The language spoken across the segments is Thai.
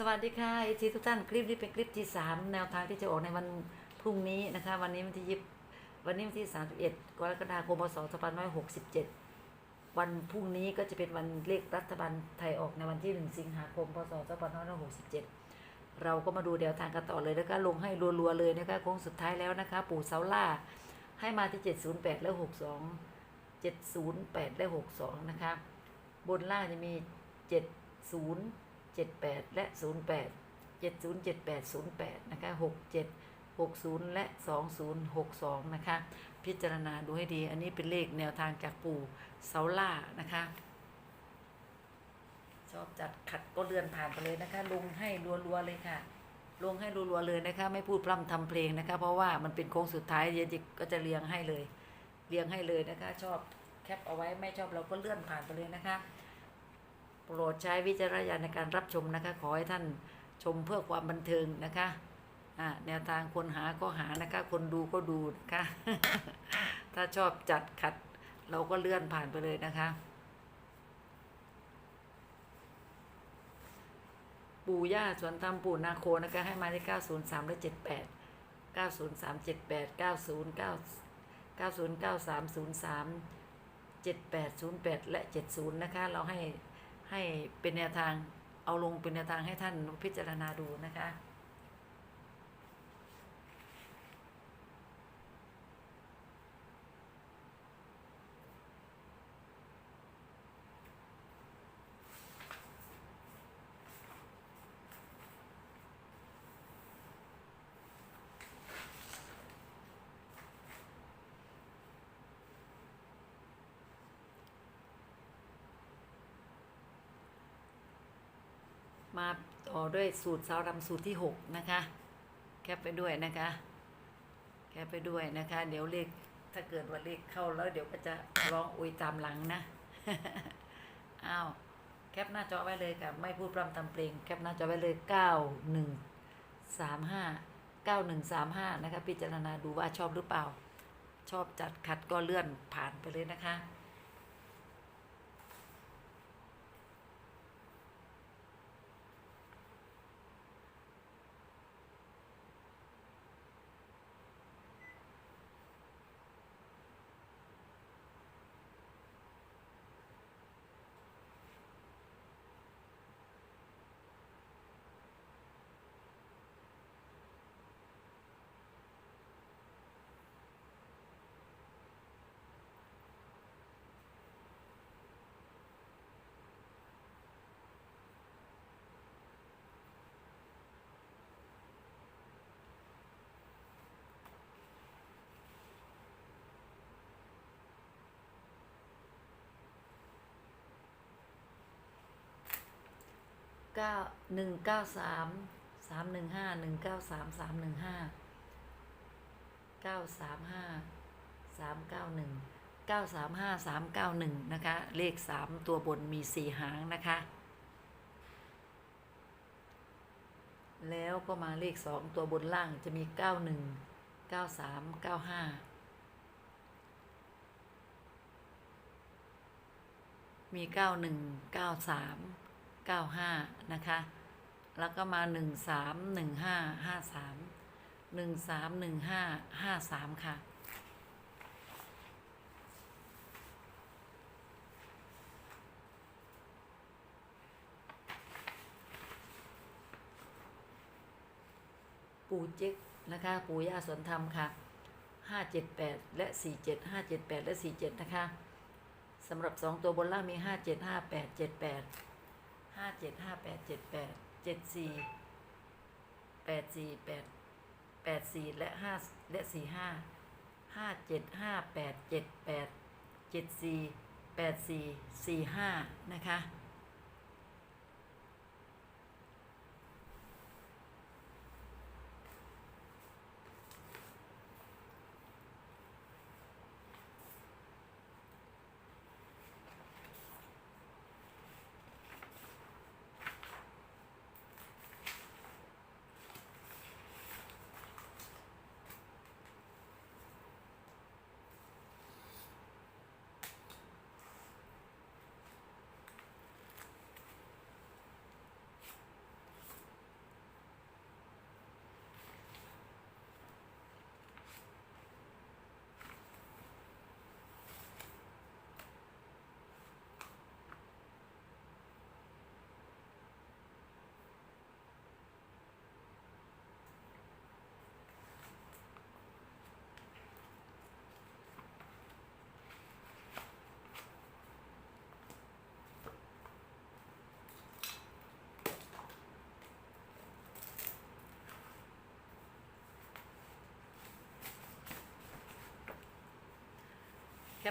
สวัสดีค่ะอีทีทุกท่านคลิปนี้เป็นคลิปที่สามแนวทางที่จะออกในวันพรุ่งนี้นะคะ วันนี้วันที่ยิบวันนี้วันที่สามสิบเอ็ดกรกฎาคมพศสองพันร้อยหกสิบเจ็ดวันพรุ่งนี้ก็จะเป็นวันเลขรัฐบาลไทยออกในวันที่หนึ่งสิงหาคมพศสองพันร้อยหกสิบเจ็ดเราก็มาดูแนวทางกันต่อเลยนะคะลงให้รัวๆเลยนะคะโค้งสุดท้ายแล้วนะคะ ปู่เสาล่าให้มาที่เจ็ดศูนย์แปดและหกสองเจ็ดศูนย์แปดและหกสองนะคะบนล่างจะมีเจ็ดศูนย์ เจ็ดแปดและศูนย์แปดเจ็ดศูนย์เจ็ดแปดศูนย์แปดนะคะหกเจ็ดหกศูนย์และสองศูนย์หกสองนะคะ พิจารณาดูให้ดี อันนี้เป็นเลขแนวทางจากปู่เสาล่านะคะ ชอบจัดขัดก็เลื่อนผ่านไปเลยนะคะ ลงให้รัวๆเลยค่ะ ลงให้รัวๆเลยนะคะ ไม่พูดพร่ำทำเพลงนะคะ เพราะว่ามันเป็นโค้งสุดท้ายเดี๋ยวจิกก็จะเรียงให้เลย เรียงให้เลยนะคะ ชอบแคปเอาไว้ไม่ชอบเราก็เลื่อนผ่านไปเลยนะคะ โปรดใช้วิจารณญาณในการรับชมนะคะ ขอให้ท่านชมเพื่อความบันเทิงนะคะอ่าแนวทางคนหาก็หานะคะ คนดูก็ดูนะคะ ถ้าชอบจัดขัด เราก็เลื่อนผ่านไปเลยนะคะ ปู่ย่าสวนธรรมปู่นาโคนะคะ ให้มาที่903 และ 78 903 78 909 909303 7808 และ 70 นะคะ เราให้ ให้เป็นแนวทางเอาลงเป็นแนวทางให้ท่านพิจารณาดูนะคะ มาต่อด้วยสูตรสาวรำสูตรที่ 6 นะคะ แคปไปด้วยนะคะ แคปไปด้วยนะคะ เดี๋ยวเลขถ้าเกิดว่าเลขเข้าแล้วเดี๋ยวก็จะร้องอุยตามหลังนะอ้าวแคปหน้าจอไว้เลยค่ะไม่พูดพร่ำทำเพลงแคปหน้าจอไว้เลย 9 1 3 5 9 1 3 5 นะคะ พิจารณาดูว่าชอบหรือเปล่า ชอบจัดขัดก็เลื่อนผ่านไปเลยนะคะ เก้าหนึ่งเก้าสามสามหนึ่งห้าหนึ่งเก้าสามสามหนึ่งห้าเก้าสามห้าสามเก้าหนึ่งเก้าสามห้าสามเก้าหนึ่งนะคะ เลขสามตัวบนมีสี่หางนะคะ แล้วก็มาเลขสองตัวบนล่างจะมีเก้าหนึ่งเก้าสามเก้าห้ามีเก้าหนึ่งเก้าสาม เก้าห้านะคะ แล้วก็มาหนึ่งสามหนึ่งห้าห้าสามหนึ่งสามหนึ่งห้าห้าสามค่ะ ปู่เจ๊กนะคะ ปู่ย่าสวนธรรมค่ะห้าเจ็ดแปดและสี่เจ็ดห้าเจ็ดแปดและสี่เจ็ดนะคะ สำหรับสองตัวบนล่างมีห้าเจ็ด ห้าเจ็ดห้าแปดเจ็ดแปดเจ็ดสี่แปดสี่แปดแปดสี่และห้าและสี่ห้าห้าเจ็ดห้าแปดเจ็ดแปดเจ็ดสี่แปดสี่สี่ห้านะคะ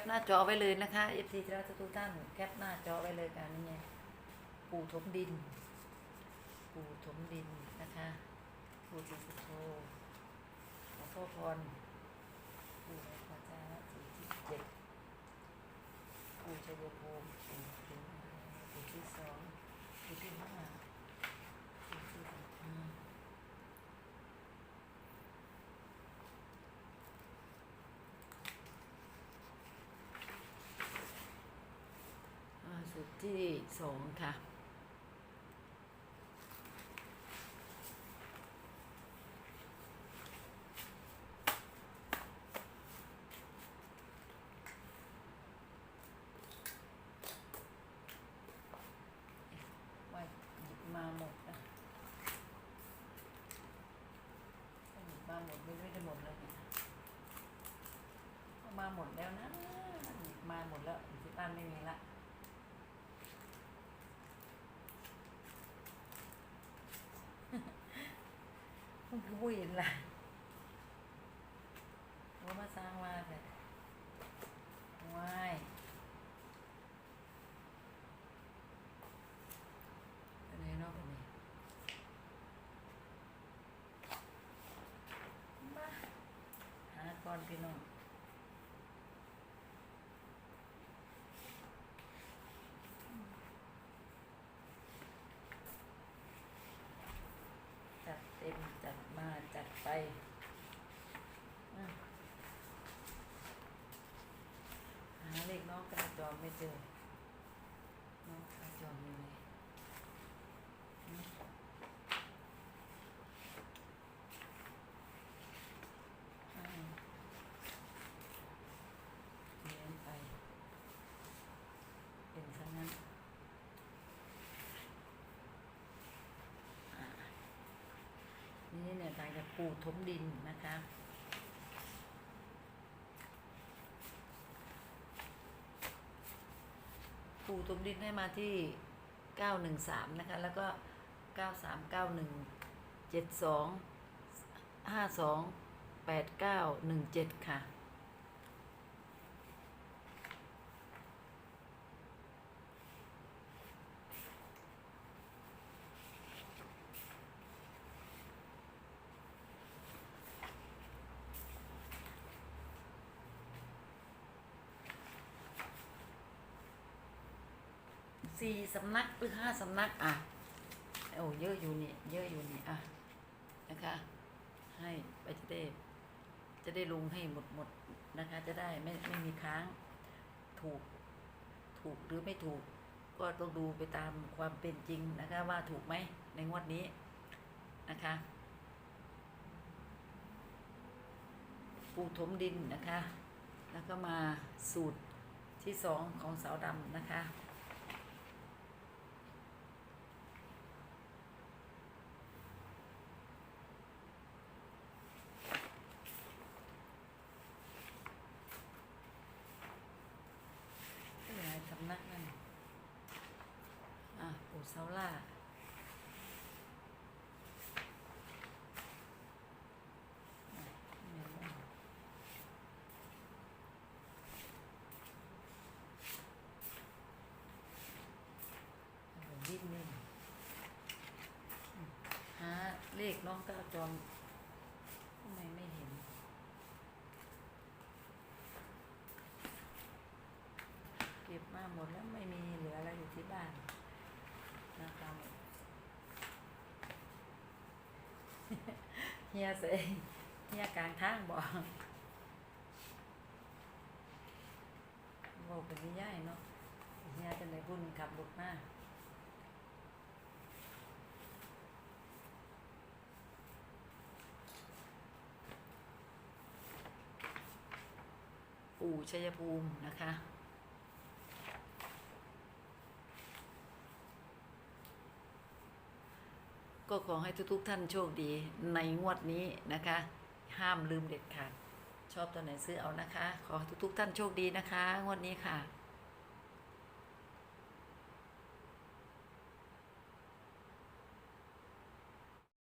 ปหน้าจอไว้เลยนะคะ FC ที่รักทุกท่านแคปหน้าจอไว้เลยกันนี่ไงปู่ถมดิน ปู่ถมดินนะคะปู่จิสุโธหลวงพ่อพรปู่ในพระเจ้าสี่ที่เจ็ดปู่ชัยภูมิปู่ถึงปู่ที่สองปู่ที่ห้าปู่ที่หกห้าอ่าสุด ที่สองค่ะ ว่าหยิบมาหมดนะหยิบมาหมดไม่ได้หมดเลยนะเอามาหมดแล้วนะหยิบมาหมดแล้วที่บ้านไม่มีละ มันคือบุญละรู้มาสร้างมาแต่ว้ายอันนี้เนอกอันนี้มาหาก่อนพี่น้อง ต็มจัดมาจัดไปหาเลขน้องกระจอมไม่เจอ น้องกระจอมอยู่ไหน อ่าเลี้ยงไป เป็นซะงั้นอ่า นี่เนี่ยตายจะปูถมดินนะคะปูถมดินให้มาที่ 913 นะคะ แล้วก็ 9391 72 52 8917 ค่ะ สี่สำนักหรือห้าสำนักอะโอ้เยอะอยู่นี่เยอะอยู่นี่อะนะคะ ให้ไปจะได้จะได้ลงให้หมดหมดนะคะ จะได้ไม่ไม่มีค้างถูกถูกหรือไม่ถูก ก็ต้องดูไปตามความเป็นจริงนะคะ ว่าถูกไหมในงวดนี้นะคะปูถมดินนะคะ แล้วก็มาสูตรที่สองของสาวดำนะคะ หลายสำนักนั่นอะปู่ เซาล่าอะแม่นบ่เอาดิ้นนี่อืมหาเลขน้องก้าวจอมทำไมไม่เห็นเก็บมาหมดแล้วไม่มีเหลืออะไรอยู่ที่บ้าน นะคะเฮียเสเฮียกลางทางบอกบอกเป็นนิยายเนาะเฮียจะไหนบุญขับรถมาปู่ชัยภูมินะคะ ก็ขอให้ทุกๆท่านโชคดีในงวดนี้นะคะ ห้ามลืมเด็ดขาดชอบตัวไหนซื้อเอานะคะ ขอทุกๆท่านโชคดีนะคะ งวดนี้ค่ะ